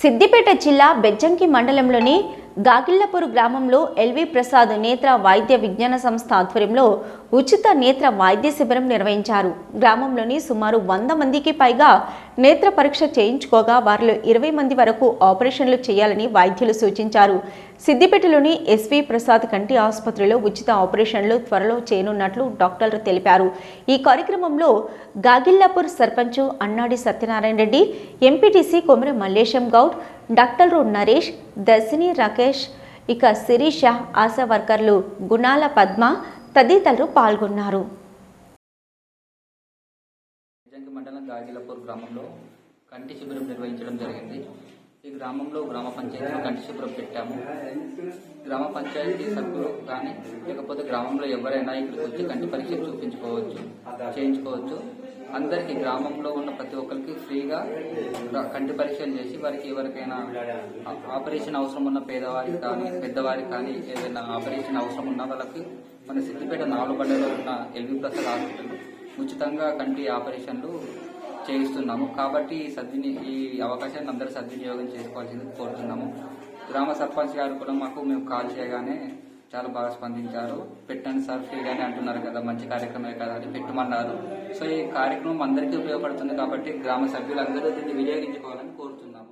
సిద్దిపేట జిల్లా బెజ్జంకి మండలంలోని గాగిళ్ళపూర్ గ్రామంలో ఎల్వి ప్రసాద్ నేత్ర వైద్య విజ్ఞాన సంస్థ ఆధ్వర్యంలో ఉచిత నేత్ర వైద్య శిబిరం నిర్వహించారు. గ్రామంలోని సుమారు వంద మందికి పైగా నేత్ర పరీక్ష చేయించుకోగా వారిలో ఇరవై మంది వరకు ఆపరేషన్లు చేయాలని వైద్యులు సూచించారు. సిద్దిపేటలోని ఎస్వి ప్రసాద్ కంటి ఆసుపత్రిలో ఉచిత ఆపరేషన్లు త్వరలో చేయనున్నట్లు డాక్టర్లు తెలిపారు. ఈ కార్యక్రమంలో గాగిల్లాపూర్ సర్పంచ్ అన్నాడి సత్యనారాయణ రెడ్డి ఎంపీటీసీ కొమర మల్లేశం గౌడ్ డాక్టర్లు నరేష్ దర్శిని రాకేష్ ఇక శిరీష ఆశా వర్కర్లు గుణాల పద్మ తదితరులు పాల్గొన్నారు. మండలం గాగిలపూర్ గ్రామంలో కంటి శిబిరం నిర్వహించడం జరిగింది. ఈ గ్రామంలో గ్రామ పంచాయతీలో కంటి శుభ్రం పెట్టాము. గ్రామ పంచాయతీ సభ్యులు కానీ లేకపోతే గ్రామంలో ఎవరైనా ఇక్కడికి వచ్చి కంటి పరీక్ష చూపించుకోవచ్చు చేయించుకోవచ్చు. అందరికీ గ్రామంలో ఉన్న ప్రతి ఒక్కరికి ఫ్రీగా కంటి పరీక్షలు చేసి వారికి ఎవరికైనా ఆపరేషన్ అవసరం ఉన్న పేదవారికి కానీ పెద్దవారికి కానీ ఏదైనా ఆపరేషన్ అవసరం ఉన్న వాళ్ళకి మన సిద్దిపేట నాలుగు ఉన్న ఎల్వి ప్రసాద్ హాస్పిటల్ ఉచితంగా కంటి ఆపరేషన్లు చేయిస్తున్నాము. కాబట్టి ఈ సద్విని ఈ అవకాశాన్ని అందరూ సద్వినియోగం చేసుకోవాల్సింది కోరుతున్నాము. గ్రామ సర్పంచ్ గారు కూడా మాకు మేము కాల్ చేయగానే చాలా బాగా స్పందించారు. పెట్టండి సార్ ఫ్రీగానే అంటున్నారు కదా మంచి కార్యక్రమే కదా అని పెట్టమన్నారు. సో ఈ కార్యక్రమం అందరికీ ఉపయోగపడుతుంది కాబట్టి గ్రామ సభ్యులందరూ దీన్ని వినియోగించుకోవాలని కోరుతున్నాము.